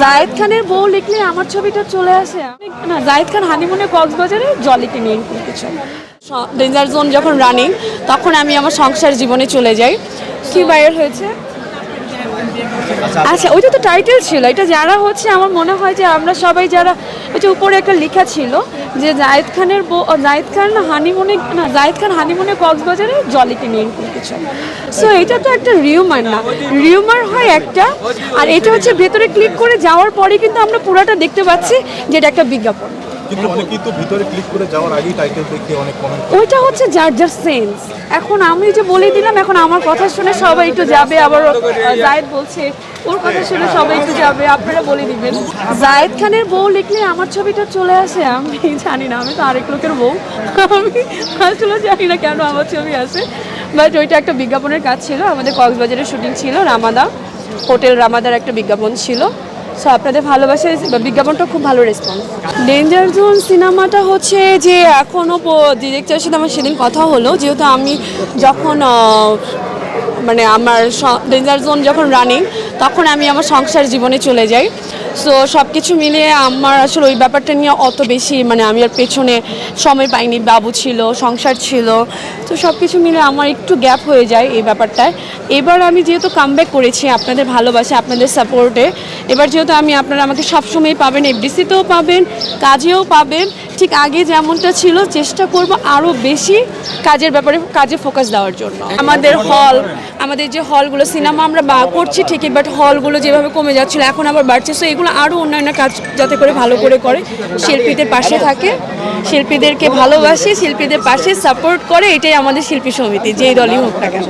জায়েদ খানের বউ লিখলে আমার ছবিটা চলে আসে। না জায়েদ খান হানিমুনে কক্সবাজারে জলিকে নিয়ে কিছু ডেঞ্জার জোন যখন রানিং তখন আমি আমার সংসার জীবনে চলে যাই। কি বাইর হয়েছে? আচ্ছা ওইটা তো টাইটেল ছিল। এটা যারা হচ্ছে আমার মনে হয় যে আমরা সবাই যারা ওই যে উপরে একটা লেখা ছিল যে জায়েদ খানের জায়েদ খান হানিমুনে না জায়েদ খান হানিমুনে কক্সবাজারে জলিতে নিয়ে এরকম কিছু। সো এটা তো একটা রিউমার না। রিউমার হয় একটা আর এটা হচ্ছে ভেতরে ক্লিক করে যাওয়ার পরে কিন্তু আমরা পুরোটা দেখতে পাচ্ছি যে এটা একটা বিজ্ঞাপন। কিন্তু অনেকেই তো ভিতরে ক্লিক করে যাওয়ার আগেই টাইটেল দেখে অনেক কমেন্ট ওইটা হচ্ছে যার যার সেন্স এখন আমি যে বলে দিলাম এখন আমার কথা শুনে সবাই একটু যাবে আবার জায়েদ বলছে ওর কথা শুনে সবাই একটু যাবে, আপনারা বলে দিবেন। জায়েদ খানের বউ লিখলে আমার ছবিটা চলে আসে, আমি জানি না, আমি তো আরেক লোকের বউ। আমি আসলে জানি না কেন আমার ছবি আসে। বাট ওইটা একটা বিজ্ঞাপনের কাজ ছিল, আমাদের কক্সবাজারের শুটিং ছিল, রামাদা। হোটেল রামাদার একটা বিজ্ঞাপন ছিল। সো আপনাদের ভালোবাসা বিজ্ঞাপনটা খুব ভালো রেসপন্স ডেঞ্জার জোন সিনেমাটা হচ্ছে যে এখনও ডিরেক্টরের সাথে আমার সেদিন কথা হলো, যেহেতু আমি যখন মানে আমার ডেঞ্জার জোন যখন রানিং তখন আমি আমার সংসার জীবনে চলে যাই। সো সব কিছু মিলিয়ে আমার আসলে ওই ব্যাপারটা নিয়ে অত বেশি মানে আমি আর পেছনে সময় পাইনি। বাবু ছিল, সংসার ছিল। তো সব কিছু মিলে আমার একটু গ্যাপ হয়ে যায় এই ব্যাপারটায়। এবার আমি যেহেতু কামব্যাক করেছি আপনাদের ভালোবাসা, আপনাদের সাপোর্টে এবার যেহেতু আমি আপনারা আমাকে সবসময় পাবেন এফডিসিতেও পাবেন, কাজেও পাবেন, ঠিক আগে যেমনটা ছিল, চেষ্টা করব আরও বেশি কাজের ব্যাপারে, কাজে ফোকাস দেওয়ার জন্য। আমাদের হল আমাদের যে হলগুলো সিনেমা আমরা বা করছি ঠিকই বাট হলগুলো যেভাবে কমে যাচ্ছিল, এখন আবার বাড়ছে। সো এগুলো আরও অন্যান্য কাজ যাতে করে ভালো করে করে। শিল্পীদের পাশে থাকে, শিল্পীদেরকে ভালোবাসে, শিল্পীদের পাশে সাপোর্ট করে, এটাই আমাদের শিল্পী সমিতি, যেই দলই হোক না কেন।